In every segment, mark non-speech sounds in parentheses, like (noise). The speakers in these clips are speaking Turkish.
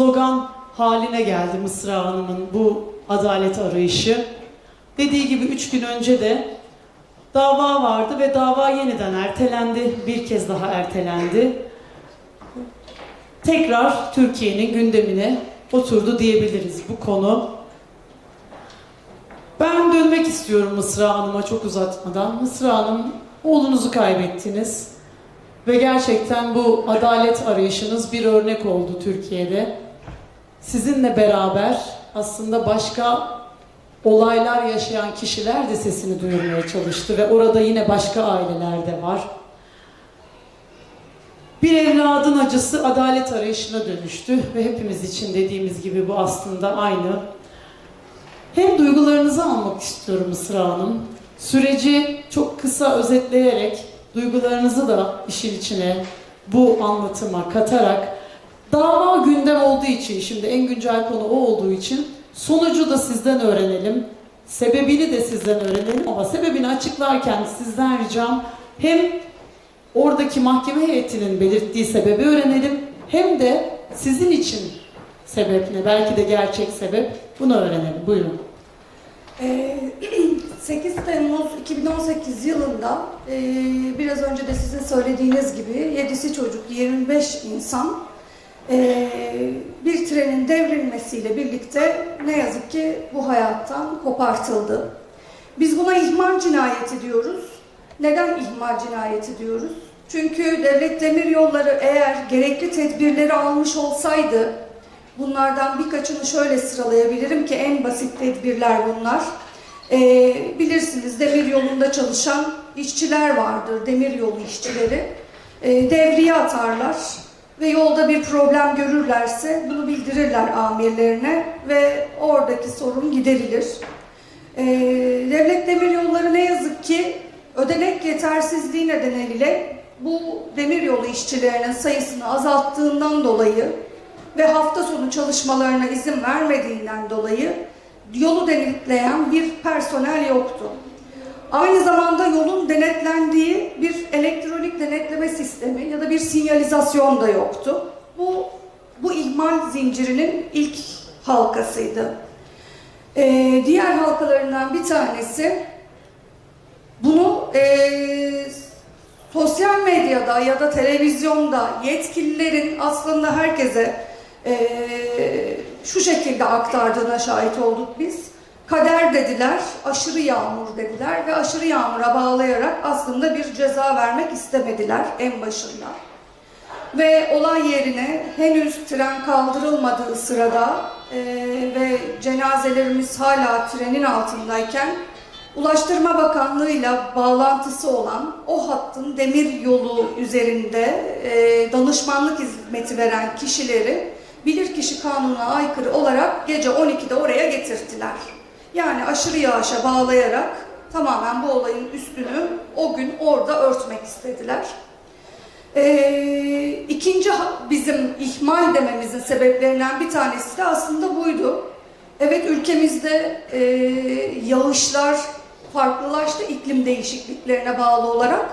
slogan haline geldi Mısra Hanım'ın bu adalet arayışı. Dediği gibi üç gün önce de dava vardı ve dava yeniden ertelendi. Bir kez daha ertelendi. Tekrar Türkiye'nin gündemine oturdu diyebiliriz bu konu. Ben dönmek istiyorum Mısra Hanım'a çok uzatmadan. Mısra Hanım oğlunuzu kaybettiniz. Ve gerçekten bu adalet arayışınız bir örnek oldu Türkiye'de. Sizinle beraber aslında başka olaylar yaşayan kişiler de sesini duyurmaya çalıştı ve orada yine başka aileler de var. Bir evladın acısı adalet arayışına dönüştü ve hepimiz için dediğimiz gibi bu aslında aynı. Hem duygularınızı almak istiyorum Mısra Hanım. Süreci çok kısa özetleyerek duygularınızı da işin içine bu anlatıma katarak dava gündem olduğu için şimdi en güncel konu o olduğu için sonucu da sizden öğrenelim. Sebebini de sizden öğrenelim ama sebebini açıklarken sizden ricam hem oradaki mahkeme heyetinin belirttiği sebebi öğrenelim hem de sizin için sebep ne? Belki de gerçek sebep bunu öğrenelim. Buyurun. Ee, (clears throat) 8 Temmuz 2018 yılında e, biraz önce de sizin söylediğiniz gibi 7'si çocuk 25 insan bir trenin devrilmesiyle birlikte ne yazık ki bu hayattan kopartıldı. Biz buna ihmal cinayeti diyoruz. Neden ihmal cinayeti diyoruz? Çünkü devlet demiryolları eğer gerekli tedbirleri almış olsaydı Bunlardan birkaçını şöyle sıralayabilirim ki en basit tedbirler bunlar. Ee, bilirsiniz demir yolunda çalışan işçiler vardır, demir yolu işçileri. Ee, devriye atarlar ve yolda bir problem görürlerse bunu bildirirler amirlerine ve oradaki sorun giderilir. Ee, devlet demir yolları ne yazık ki ödenek yetersizliği nedeniyle bu demiryolu işçilerinin sayısını azalttığından dolayı ve hafta sonu çalışmalarına izin vermediğinden dolayı yolu denetleyen bir personel yoktu. Aynı zamanda yolun denetlendiği bir elektronik denetleme sistemi bir sinyalizasyon da yoktu. Bu bu ihmal zincirinin ilk halkasıydı. Ee, diğer halkalarından bir tanesi bunu ee, sosyal medyada ya da televizyonda yetkililerin aslında herkese ee, şu şekilde aktardığına şahit olduk biz. Kader dediler, aşırı yağmur dediler ve aşırı yağmura bağlayarak aslında bir ceza vermek istemediler en başında. Ve olay yerine henüz tren kaldırılmadığı sırada e, ve cenazelerimiz hala trenin altındayken Ulaştırma Bakanlığı'yla bağlantısı olan o hattın demir yolu üzerinde e, danışmanlık hizmeti veren kişileri bilirkişi kanununa aykırı olarak gece 12'de oraya getirttiler. Yani aşırı yağışa bağlayarak tamamen bu olayın üstünü o gün orada örtmek istediler. Ee, ikinci bizim ihmal dememizin sebeplerinden bir tanesi de aslında buydu. Evet ülkemizde e, yağışlar farklılaştı iklim değişikliklerine bağlı olarak.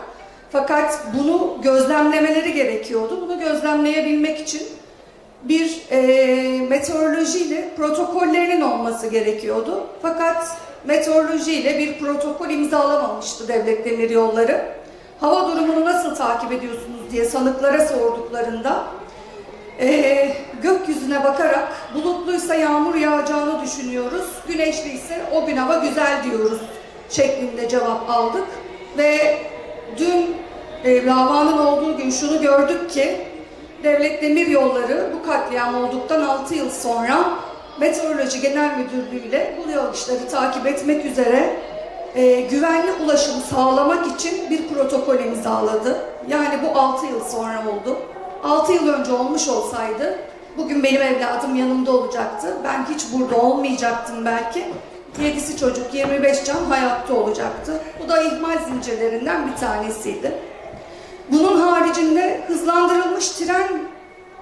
Fakat bunu gözlemlemeleri gerekiyordu. Bunu gözlemleyebilmek için bir e, meteorolojiyle protokollerinin olması gerekiyordu. Fakat meteorolojiyle bir protokol imzalamamıştı devlet demir yolları. Hava durumunu nasıl takip ediyorsunuz diye sanıklara sorduklarında e, gökyüzüne bakarak bulutluysa yağmur yağacağını düşünüyoruz, güneşliyse o gün hava güzel diyoruz şeklinde cevap aldık. Ve dün e, davanın olduğu gün şunu gördük ki Devlet Demir Yolları bu katliam olduktan 6 yıl sonra Meteoroloji Genel Müdürlüğü ile bu yağışları takip etmek üzere e, güvenli ulaşım sağlamak için bir protokol imzaladı. Yani bu 6 yıl sonra oldu. 6 yıl önce olmuş olsaydı bugün benim evladım yanımda olacaktı. Ben hiç burada olmayacaktım belki. 7'si çocuk, 25 can hayatta olacaktı. Bu da ihmal zincirlerinden bir tanesiydi. Bunun haricinde hızlandırılmış tren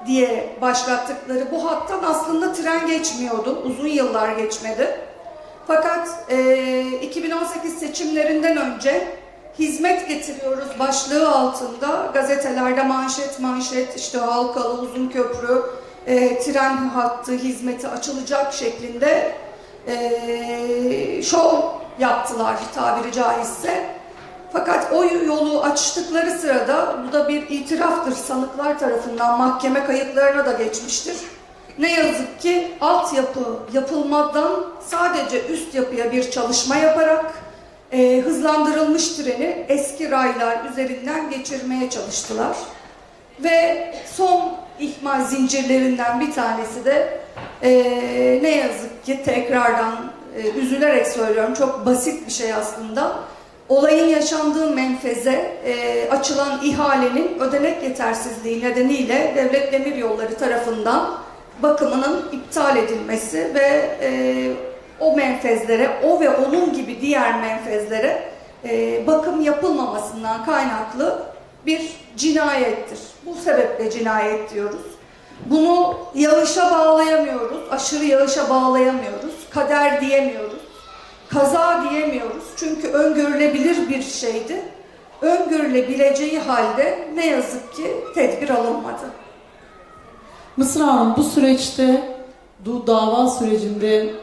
diye başlattıkları bu hattan aslında tren geçmiyordu. Uzun yıllar geçmedi. Fakat e, 2018 seçimlerinden önce hizmet getiriyoruz başlığı altında gazetelerde manşet manşet işte Halkalı, Uzun Köprü, e, tren hattı hizmeti açılacak şeklinde e, şov yaptılar tabiri caizse. Fakat o yolu açtıkları sırada bu da bir itiraftır sanıklar tarafından mahkeme kayıtlarına da geçmiştir. Ne yazık ki altyapı yapılmadan sadece üst yapıya bir çalışma yaparak e, hızlandırılmış treni eski raylar üzerinden geçirmeye çalıştılar. Ve son ihmal zincirlerinden bir tanesi de e, ne yazık ki tekrardan e, üzülerek söylüyorum çok basit bir şey aslında. Olayın yaşandığı menfeze e, açılan ihalenin ödenek yetersizliği nedeniyle Devlet Demiryolları tarafından bakımının iptal edilmesi ve e, o menfezlere, o ve onun gibi diğer menfezlere e, bakım yapılmamasından kaynaklı bir cinayettir. Bu sebeple cinayet diyoruz. Bunu yağışa bağlayamıyoruz, aşırı yağışa bağlayamıyoruz, kader diyemiyoruz, kaza diyemiyoruz. Çünkü öngörülebilir bir şeydi. Öngörülebileceği halde ne yazık ki tedbir alınmadı. Mısra Hanım bu süreçte bu dava sürecinde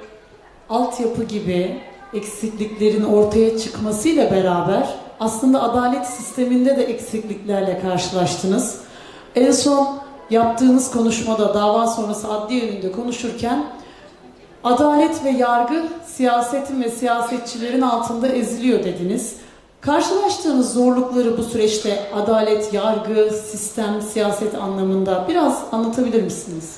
altyapı gibi eksikliklerin ortaya çıkmasıyla beraber aslında adalet sisteminde de eksikliklerle karşılaştınız. En son yaptığınız konuşmada dava sonrası adli önünde konuşurken adalet ve yargı siyasetin ve siyasetçilerin altında eziliyor dediniz. Karşılaştığınız zorlukları bu süreçte adalet, yargı, sistem, siyaset anlamında biraz anlatabilir misiniz?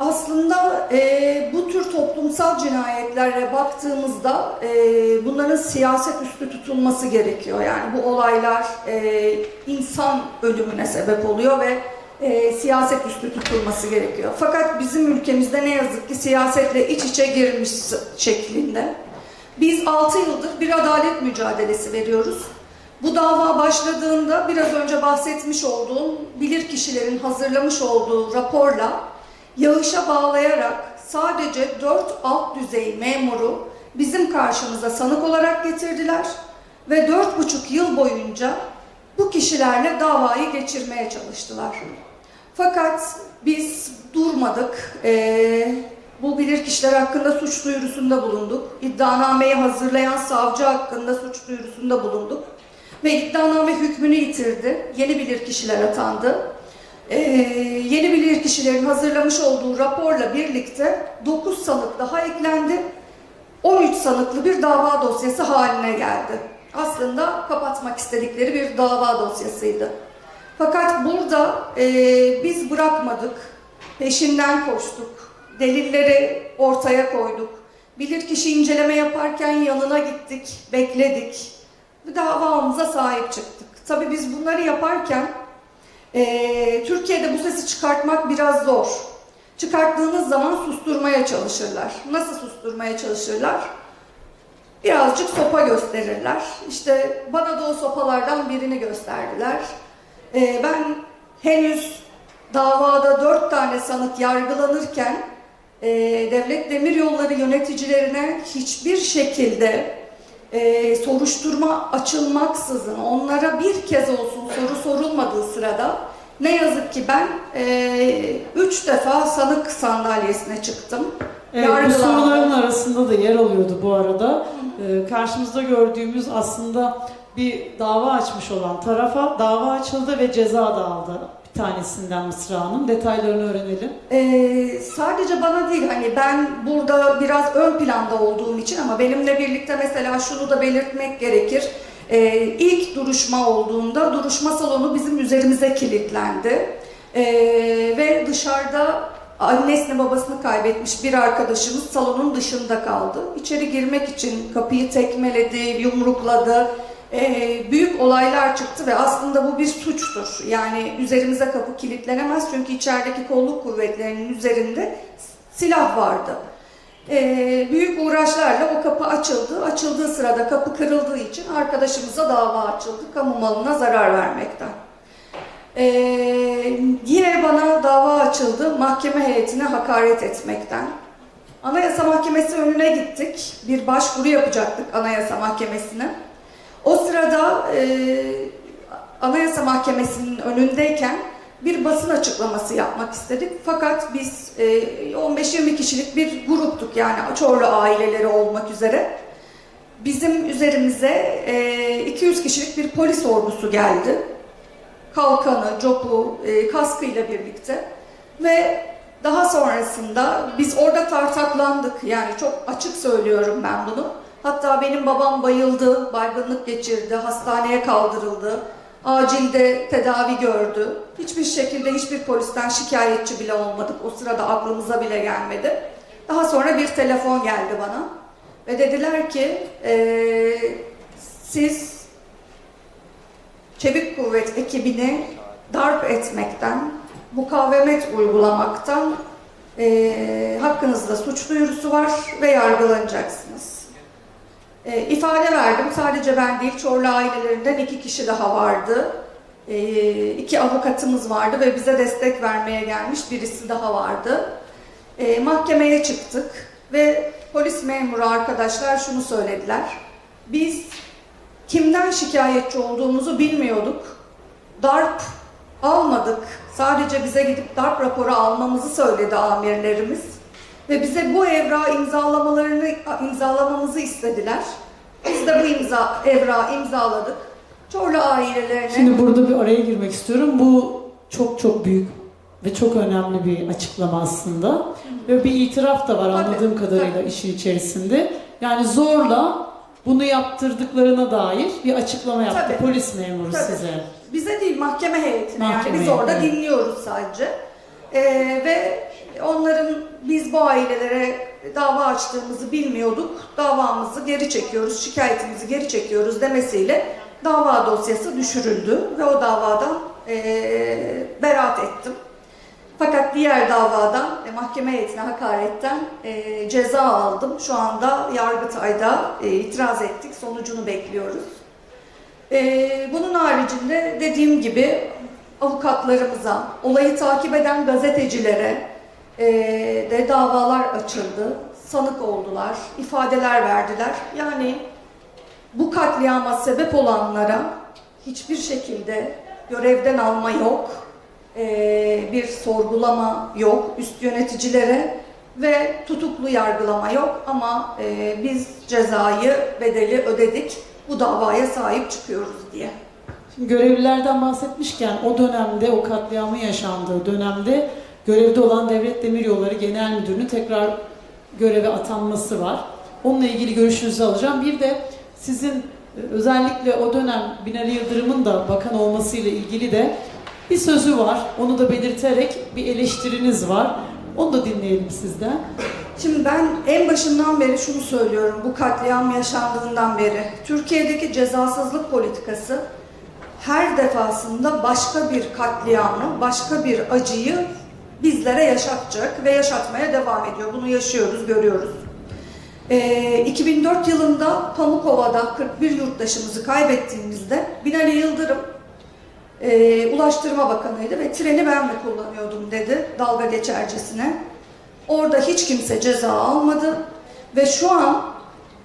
Aslında e, bu tür toplumsal cinayetlere baktığımızda e, bunların siyaset üstü tutulması gerekiyor. Yani bu olaylar e, insan ölümüne sebep oluyor ve e, siyaset üstü tutulması gerekiyor. Fakat bizim ülkemizde ne yazık ki siyasetle iç içe girmiş şeklinde. Biz 6 yıldır bir adalet mücadelesi veriyoruz. Bu dava başladığında biraz önce bahsetmiş olduğum bilirkişilerin hazırlamış olduğu raporla yağışa bağlayarak sadece 4 alt düzey memuru bizim karşımıza sanık olarak getirdiler ve 4,5 yıl boyunca bu kişilerle davayı geçirmeye çalıştılar. Fakat biz durmadık. Ee, bu bilirkişiler hakkında suç duyurusunda bulunduk. İddianameyi hazırlayan savcı hakkında suç duyurusunda bulunduk. Ve iddianame hükmünü yitirdi. Yeni bilirkişiler atandı. Ee, yeni bilirkişilerin hazırlamış olduğu raporla birlikte 9 sanık daha eklendi. 13 sanıklı bir dava dosyası haline geldi. Aslında kapatmak istedikleri bir dava dosyasıydı. Fakat burada e, biz bırakmadık, peşinden koştuk, delilleri ortaya koyduk. Bilirkişi inceleme yaparken yanına gittik, bekledik. Davamıza sahip çıktık. Tabii biz bunları yaparken e, Türkiye'de bu sesi çıkartmak biraz zor. Çıkarttığınız zaman susturmaya çalışırlar. Nasıl susturmaya çalışırlar? Birazcık sopa gösterirler. İşte bana da o sopalardan birini gösterdiler. Ee, ben henüz davada dört tane sanık yargılanırken e, Devlet Demiryolları yöneticilerine hiçbir şekilde e, soruşturma açılmaksızın onlara bir kez olsun soru sorulmadığı sırada ne yazık ki ben e, üç defa sanık sandalyesine çıktım. Evet, bu soruların arasında da yer alıyordu bu arada. Ee, karşımızda gördüğümüz aslında bir dava açmış olan tarafa dava açıldı ve ceza da aldı. Bir tanesinden Mısra Hanım. Detaylarını öğrenelim. Ee, sadece bana değil hani ben burada biraz ön planda olduğum için ama benimle birlikte mesela şunu da belirtmek gerekir. Ee, ilk duruşma olduğunda duruşma salonu bizim üzerimize kilitlendi. Ee, ve dışarıda annesini babasını kaybetmiş bir arkadaşımız salonun dışında kaldı. İçeri girmek için kapıyı tekmeledi, yumrukladı. Ee, büyük olaylar çıktı ve aslında bu bir suçtur. Yani üzerimize kapı kilitlenemez çünkü içerideki kolluk kuvvetlerinin üzerinde silah vardı. Ee, büyük uğraşlarla o kapı açıldı. Açıldığı sırada kapı kırıldığı için arkadaşımıza dava açıldı. Kamu malına zarar vermekten. Ee, yine bana dava açıldı mahkeme heyetine hakaret etmekten. Anayasa Mahkemesi önüne gittik. Bir başvuru yapacaktık Anayasa Mahkemesi'ne. O sırada e, Anayasa Mahkemesi'nin önündeyken bir basın açıklaması yapmak istedik. Fakat biz e, 15-20 kişilik bir gruptuk yani Çorlu aileleri olmak üzere. Bizim üzerimize e, 200 kişilik bir polis ordusu geldi. Kalkanı, copu, e, kaskıyla birlikte. Ve daha sonrasında biz orada tartaklandık. Yani çok açık söylüyorum ben bunu. Hatta benim babam bayıldı, baygınlık geçirdi, hastaneye kaldırıldı. Acilde tedavi gördü. Hiçbir şekilde hiçbir polisten şikayetçi bile olmadık. O sırada aklımıza bile gelmedi. Daha sonra bir telefon geldi bana. Ve dediler ki eee, siz çevik kuvvet ekibini darp etmekten, mukavemet uygulamaktan eee hakkınızda suç duyurusu var ve yargılanacaksınız. E, ifade verdim. Sadece ben değil, Çorlu ailelerinden iki kişi daha vardı. E, iki avukatımız vardı ve bize destek vermeye gelmiş birisi daha vardı. E, mahkemeye çıktık ve polis memuru arkadaşlar şunu söylediler. Biz kimden şikayetçi olduğumuzu bilmiyorduk. Darp almadık. Sadece bize gidip darp raporu almamızı söyledi amirlerimiz. Ve bize bu evrağı imzalamalarını imzalamamızı istediler. Biz de bu imza evrağı imzaladık. Çorlu ailelerine Şimdi burada bir araya girmek istiyorum. Bu çok çok büyük ve çok önemli bir açıklama aslında. Ve bir itiraf da var Tabii, anladığım kadarıyla işin içerisinde. Yani zorla bunu yaptırdıklarına dair bir açıklama yaptı Tabii. polis memuru Tabii. size. bize değil mahkeme heyetine Mahkeme yani biz orada heyetine. dinliyoruz sadece. Ee, ve onların biz bu ailelere dava açtığımızı bilmiyorduk. Davamızı geri çekiyoruz, şikayetimizi geri çekiyoruz demesiyle dava dosyası düşürüldü ve o davadan eee beraat ettim. Fakat diğer davadan e, mahkeme heyetine hakaretten e, ceza aldım. Şu anda Yargıtay'da e, itiraz ettik. Sonucunu bekliyoruz. E, bunun haricinde dediğim gibi avukatlarımıza, olayı takip eden gazetecilere e, de davalar açıldı. Sanık oldular, ifadeler verdiler. Yani bu katliama sebep olanlara hiçbir şekilde görevden alma yok, ee, bir sorgulama yok üst yöneticilere ve tutuklu yargılama yok ama e, biz cezayı, bedeli ödedik. Bu davaya sahip çıkıyoruz diye. Şimdi görevlilerden bahsetmişken o dönemde o katliamın yaşandığı dönemde görevde olan Devlet Demiryolları Genel Müdürü'nün tekrar göreve atanması var. Onunla ilgili görüşünüzü alacağım. Bir de sizin e, özellikle o dönem Binali Yıldırım'ın da bakan olmasıyla ilgili de bir sözü var. Onu da belirterek bir eleştiriniz var. Onu da dinleyelim sizden. Şimdi ben en başından beri şunu söylüyorum bu katliam yaşandığından beri. Türkiye'deki cezasızlık politikası her defasında başka bir katliamı, başka bir acıyı bizlere yaşatacak ve yaşatmaya devam ediyor. Bunu yaşıyoruz, görüyoruz. Ee, 2004 yılında Pamukova'da 41 yurttaşımızı kaybettiğimizde Binali Yıldırım e, Ulaştırma Bakanıydı ve treni ben mi kullanıyordum dedi dalga geçercesine. Orada hiç kimse ceza almadı ve şu an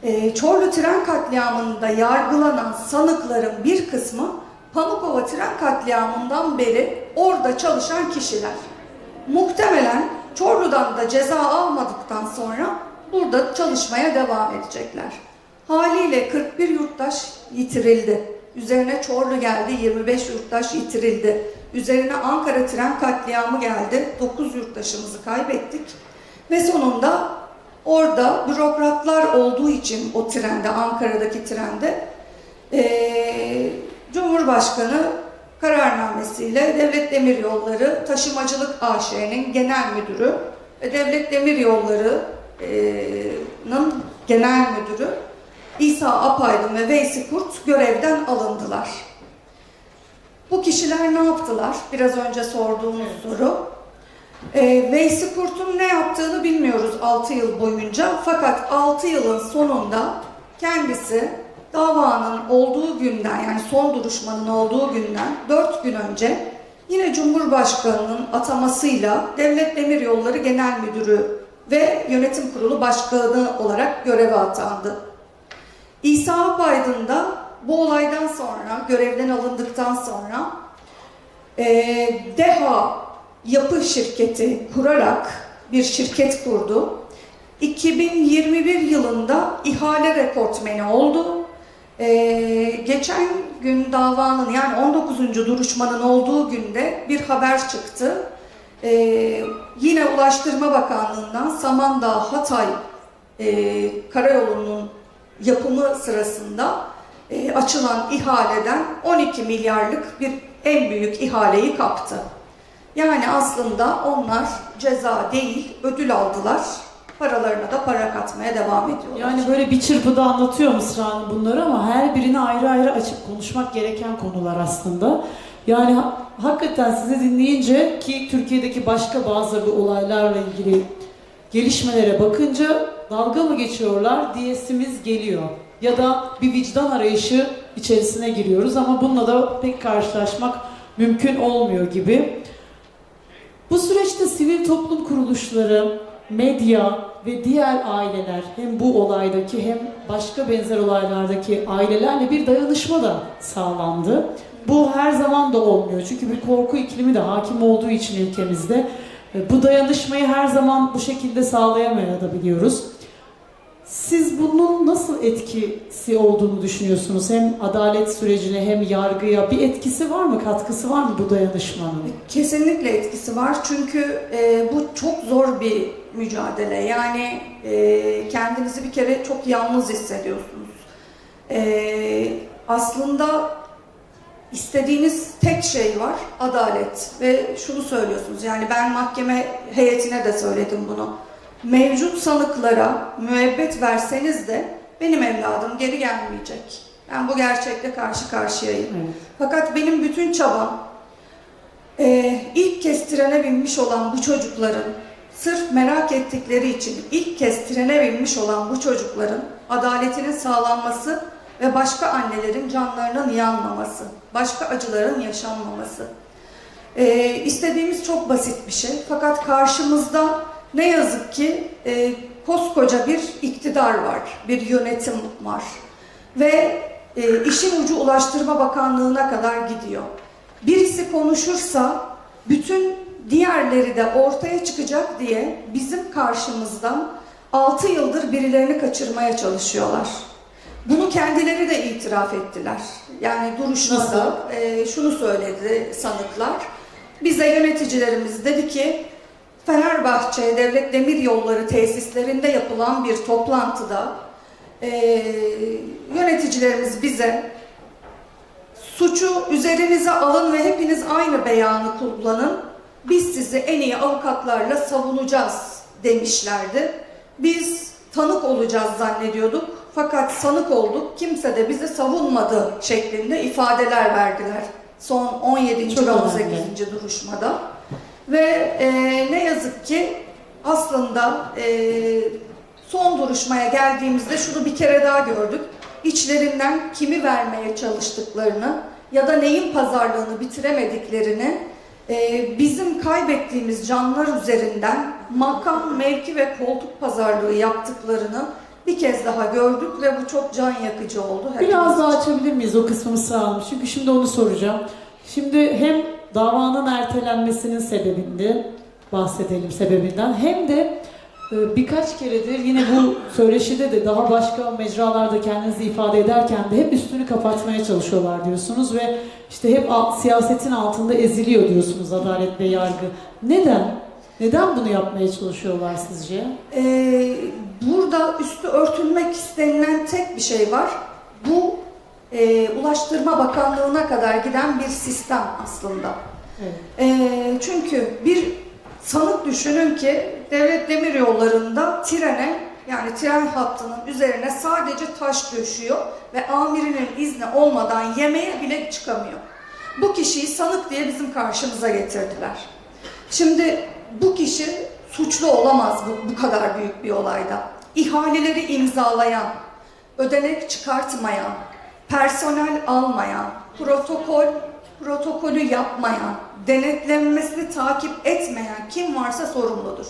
e, Çorlu tren katliamında yargılanan sanıkların bir kısmı Pamukova tren katliamından beri orada çalışan kişiler. Muhtemelen Çorlu'dan da ceza almadıktan sonra burada çalışmaya devam edecekler. Haliyle 41 yurttaş yitirildi. Üzerine Çorlu geldi, 25 yurttaş yitirildi. Üzerine Ankara tren katliamı geldi, 9 yurttaşımızı kaybettik. Ve sonunda orada bürokratlar olduğu için o trende, Ankara'daki trende eee, Cumhurbaşkanı kararnamesiyle Devlet Demiryolları Taşımacılık AŞ'nin genel müdürü ve Devlet Demiryolları'nın genel müdürü İsa Apaydın ve Veysi Kurt görevden alındılar. Bu kişiler ne yaptılar? Biraz önce sorduğunuz soru. Ee, Veysi Kurt'un ne yaptığını bilmiyoruz 6 yıl boyunca. Fakat 6 yılın sonunda kendisi davanın olduğu günden yani son duruşmanın olduğu günden 4 gün önce yine Cumhurbaşkanı'nın atamasıyla Devlet Demiryolları Genel Müdürü ve Yönetim Kurulu Başkanı olarak göreve atandı. İsa Apaydın da bu olaydan sonra, görevden alındıktan sonra e, DEHA yapı şirketi kurarak bir şirket kurdu. 2021 yılında ihale rekortmeni oldu. Ee, geçen gün davanın yani 19. duruşmanın olduğu günde bir haber çıktı. Ee, yine Ulaştırma Bakanlığı'ndan Samandağ Hatay e, karayolunun yapımı sırasında e, açılan ihaleden 12 milyarlık bir en büyük ihaleyi kaptı. Yani aslında onlar ceza değil ödül aldılar. Paralarına da para katmaya devam ediyorlar. Yani böyle bir çırpıda anlatıyor Mısra Hanım bunları ama her birini ayrı ayrı açıp konuşmak gereken konular aslında. Yani ha- hakikaten sizi dinleyince ki Türkiye'deki başka bazı bu olaylarla ilgili gelişmelere bakınca dalga mı geçiyorlar diyesimiz geliyor. Ya da bir vicdan arayışı içerisine giriyoruz ama bununla da pek karşılaşmak mümkün olmuyor gibi. Bu süreçte sivil toplum kuruluşları, medya ve diğer aileler hem bu olaydaki hem başka benzer olaylardaki ailelerle bir dayanışma da sağlandı. Bu her zaman da olmuyor çünkü bir korku iklimi de hakim olduğu için ülkemizde. Bu dayanışmayı her zaman bu şekilde sağlayamayabiliyoruz. Siz bunun nasıl etkisi olduğunu düşünüyorsunuz? Hem adalet sürecine hem yargıya bir etkisi var mı, katkısı var mı bu dayanışmanın? Kesinlikle etkisi var çünkü e, bu çok zor bir mücadele. Yani e, kendinizi bir kere çok yalnız hissediyorsunuz. E, aslında istediğiniz tek şey var, adalet. Ve şunu söylüyorsunuz, yani ben mahkeme heyetine de söyledim bunu. Mevcut sanıklara müebbet verseniz de benim evladım geri gelmeyecek. Ben bu gerçekle karşı karşıyayım. Evet. Fakat benim bütün çabam ee, ilk kez trene binmiş olan bu çocukların sırf merak ettikleri için ilk kez trene binmiş olan bu çocukların adaletinin sağlanması ve başka annelerin canlarının yanmaması, başka acıların yaşanmaması. Ee, istediğimiz çok basit bir şey. Fakat karşımızda ne yazık ki e, koskoca bir iktidar var, bir yönetim var. Ve e, işin ucu Ulaştırma Bakanlığı'na kadar gidiyor. Birisi konuşursa bütün diğerleri de ortaya çıkacak diye bizim karşımızdan 6 yıldır birilerini kaçırmaya çalışıyorlar. Bunu kendileri de itiraf ettiler. Yani duruşmada e, şunu söyledi sanıklar. Bize yöneticilerimiz dedi ki Fenerbahçe Devlet Demiryolları tesislerinde yapılan bir toplantıda e, yöneticilerimiz bize suçu üzerinize alın ve hepiniz aynı beyanı kullanın. Biz sizi en iyi avukatlarla savunacağız demişlerdi. Biz tanık olacağız zannediyorduk. Fakat sanık olduk. Kimse de bizi savunmadı şeklinde ifadeler verdiler. Son 17. Çok ve önemli. 18. duruşmada. Ve e, ne yazık ki aslında e, son duruşmaya geldiğimizde şunu bir kere daha gördük. İçlerinden kimi vermeye çalıştıklarını ya da neyin pazarlığını bitiremediklerini e, bizim kaybettiğimiz canlar üzerinden makam, mevki ve koltuk pazarlığı yaptıklarını bir kez daha gördük ve bu çok can yakıcı oldu. hepimiz Biraz daha açabilir miyiz o kısmını sağ olun. Çünkü şimdi onu soracağım. Şimdi hem davanın ertelenmesinin sebebinde bahsedelim sebebinden hem de e, birkaç keredir yine bu söyleşide de daha başka mecralarda kendinizi ifade ederken de hep üstünü kapatmaya çalışıyorlar diyorsunuz ve işte hep alt- siyasetin altında eziliyor diyorsunuz adalet ve yargı. Neden? Neden bunu yapmaya çalışıyorlar sizce? Ee, burada üstü örtülmek istenilen tek bir şey var. Bu e, Ulaştırma Bakanlığı'na kadar giden bir sistem aslında. Evet. Ee, çünkü bir sanık düşünün ki devlet demir yollarında trene yani tren hattının üzerine sadece taş döşüyor ve amirinin izni olmadan yemeğe bile çıkamıyor. Bu kişiyi sanık diye bizim karşımıza getirdiler. Şimdi bu kişi suçlu olamaz bu, bu kadar büyük bir olayda. İhaleleri imzalayan, ödenek çıkartmayan, personel almayan, protokol protokolü yapmayan, denetlenmesini takip etmeyen kim varsa sorumludur.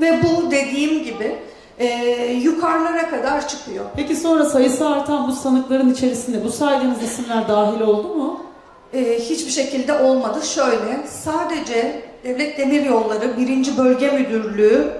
Ve bu dediğim gibi e, yukarılara kadar çıkıyor. Peki sonra sayısı artan bu sanıkların içerisinde bu saydığınız isimler dahil oldu mu? E, hiçbir şekilde olmadı. Şöyle, sadece Devlet Demiryolları 1. Bölge Müdürlüğü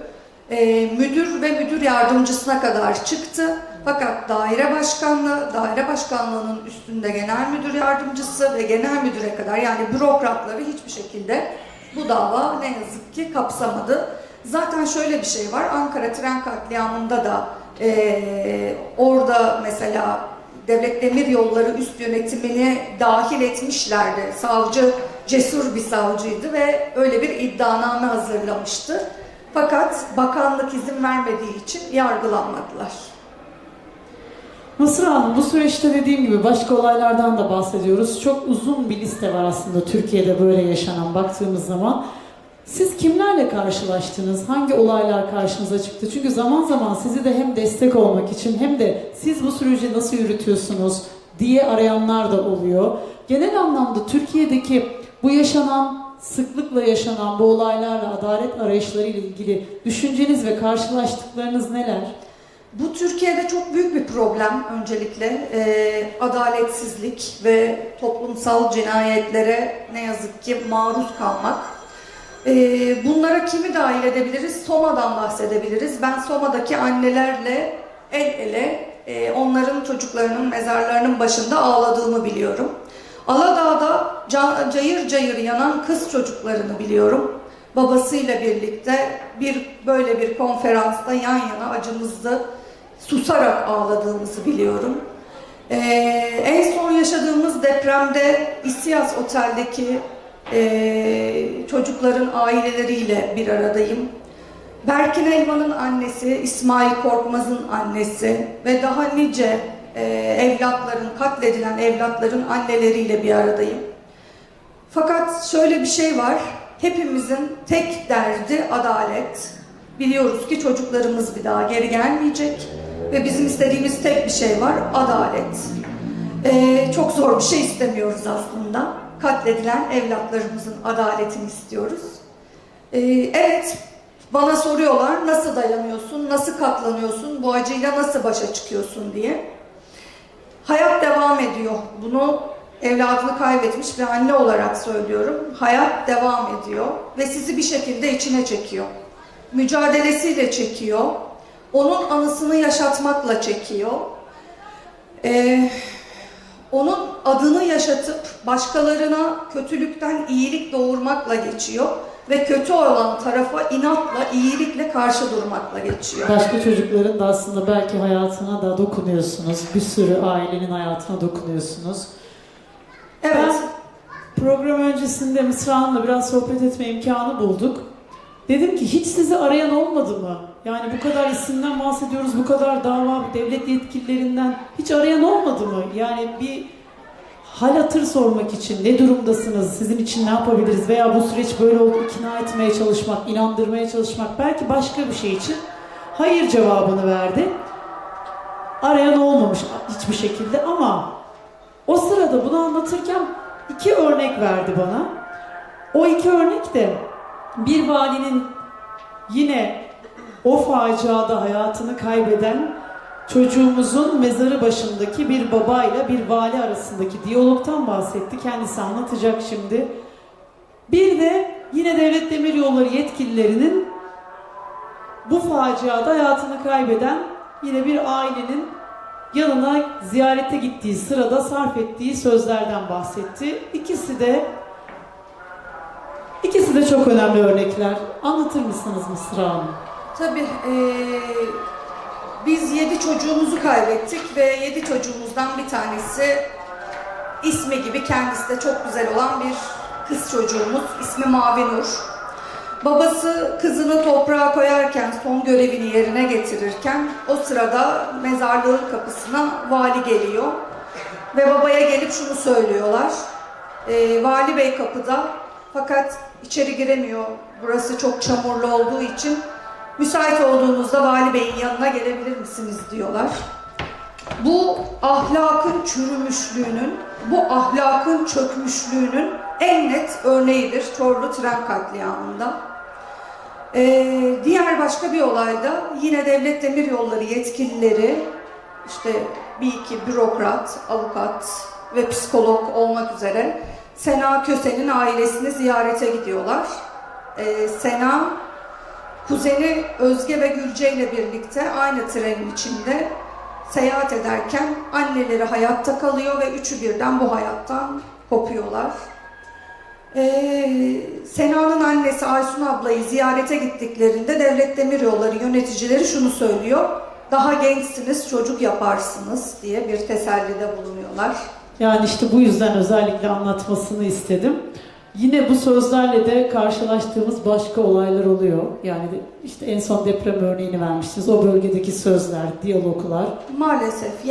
e, müdür ve müdür yardımcısına kadar çıktı. Fakat daire başkanlığı, daire başkanlığının üstünde genel müdür yardımcısı ve genel müdüre kadar yani bürokratları hiçbir şekilde bu dava ne yazık ki kapsamadı. Zaten şöyle bir şey var, Ankara tren katliamında da e, orada mesela Devlet Demir Yolları üst yönetimini dahil etmişlerdi. Savcı cesur bir savcıydı ve öyle bir iddianame hazırlamıştı. Fakat bakanlık izin vermediği için yargılanmadılar. Mısra Hanım bu süreçte dediğim gibi başka olaylardan da bahsediyoruz. Çok uzun bir liste var aslında Türkiye'de böyle yaşanan baktığımız zaman. Siz kimlerle karşılaştınız? Hangi olaylar karşınıza çıktı? Çünkü zaman zaman sizi de hem destek olmak için hem de siz bu süreci nasıl yürütüyorsunuz diye arayanlar da oluyor. Genel anlamda Türkiye'deki bu yaşanan, sıklıkla yaşanan bu olaylarla, adalet arayışları ilgili düşünceniz ve karşılaştıklarınız neler? Bu Türkiye'de çok büyük bir problem öncelikle. Ee, adaletsizlik ve toplumsal cinayetlere ne yazık ki maruz kalmak. Ee, bunlara kimi dahil edebiliriz? Soma'dan bahsedebiliriz. Ben Soma'daki annelerle el ele e, onların çocuklarının mezarlarının başında ağladığımı biliyorum. Aladağ'da ca- cayır cayır yanan kız çocuklarını biliyorum. Babasıyla birlikte bir böyle bir konferansta yan yana acımızlı susarak ağladığımızı biliyorum. Ee, en son yaşadığımız depremde İSİAS Otel'deki ee, çocukların aileleriyle bir aradayım. Berkin Elvan'ın annesi, İsmail Korkmaz'ın annesi ve daha nice e, evlatların, katledilen evlatların anneleriyle bir aradayım. Fakat şöyle bir şey var, hepimizin tek derdi adalet. Biliyoruz ki çocuklarımız bir daha geri gelmeyecek ve bizim istediğimiz tek bir şey var, adalet. Ee, çok zor bir şey istemiyoruz aslında. Katledilen evlatlarımızın adaletini istiyoruz. Ee, evet, bana soruyorlar nasıl dayanıyorsun, nasıl katlanıyorsun, bu acıyla nasıl başa çıkıyorsun diye. Hayat devam ediyor. Bunu evladını kaybetmiş bir anne olarak söylüyorum. Hayat devam ediyor ve sizi bir şekilde içine çekiyor. Mücadelesiyle çekiyor. Onun anısını yaşatmakla çekiyor. Ee, onun adını yaşatıp başkalarına kötülükten iyilik doğurmakla geçiyor ve kötü olan tarafa inatla, iyilikle karşı durmakla geçiyor. Başka çocukların da aslında belki hayatına da dokunuyorsunuz. Bir sürü ailenin hayatına dokunuyorsunuz. Evet. Ben program öncesinde Mısra Hanım'la biraz sohbet etme imkanı bulduk. Dedim ki hiç sizi arayan olmadı mı? Yani bu kadar isimden bahsediyoruz, bu kadar dava, devlet yetkililerinden hiç arayan olmadı mı? Yani bir hal hatır sormak için ne durumdasınız, sizin için ne yapabiliriz veya bu süreç böyle oldu ikna etmeye çalışmak, inandırmaya çalışmak belki başka bir şey için hayır cevabını verdi. Arayan olmamış hiçbir şekilde ama o sırada bunu anlatırken iki örnek verdi bana. O iki örnek de bir valinin yine o faciada hayatını kaybeden çocuğumuzun mezarı başındaki bir babayla bir vali arasındaki diyalogtan bahsetti. Kendisi anlatacak şimdi. Bir de yine Devlet Demiryolları yetkililerinin bu faciada hayatını kaybeden yine bir ailenin yanına ziyarete gittiği sırada sarf ettiği sözlerden bahsetti. İkisi de ikisi de çok önemli örnekler. Anlatır mısınız Mısra Hanım? Tabii eee, biz yedi çocuğumuzu kaybettik ve yedi çocuğumuzdan bir tanesi ismi gibi kendisi de çok güzel olan bir kız çocuğumuz. İsmi Mavi Nur. Babası kızını toprağa koyarken, son görevini yerine getirirken o sırada mezarlığın kapısına vali geliyor. Ve babaya gelip şunu söylüyorlar. Eee, vali bey kapıda fakat içeri giremiyor. Burası çok çamurlu olduğu için müsait olduğunuzda vali beyin yanına gelebilir misiniz diyorlar. Bu ahlakın çürümüşlüğünün, bu ahlakın çökmüşlüğünün en net örneğidir Çorlu tren katliamında. Ee, diğer başka bir olayda yine devlet demir yolları yetkilileri işte bir iki bürokrat, avukat ve psikolog olmak üzere Sena Köse'nin ailesini ziyarete gidiyorlar. Ee, Sena, kuzeni Özge ve Gülce ile birlikte aynı trenin içinde seyahat ederken anneleri hayatta kalıyor ve üçü birden bu hayattan kopuyorlar. Ee, Sena'nın annesi Aysun ablayı ziyarete gittiklerinde Devlet Demiryolları yöneticileri şunu söylüyor. Daha gençsiniz, çocuk yaparsınız diye bir tesellide bulunuyorlar. Yani işte bu yüzden özellikle anlatmasını istedim. Yine bu sözlerle de karşılaştığımız başka olaylar oluyor. Yani işte en son deprem örneğini vermiştiniz. O bölgedeki sözler, diyaloglar. Maalesef yani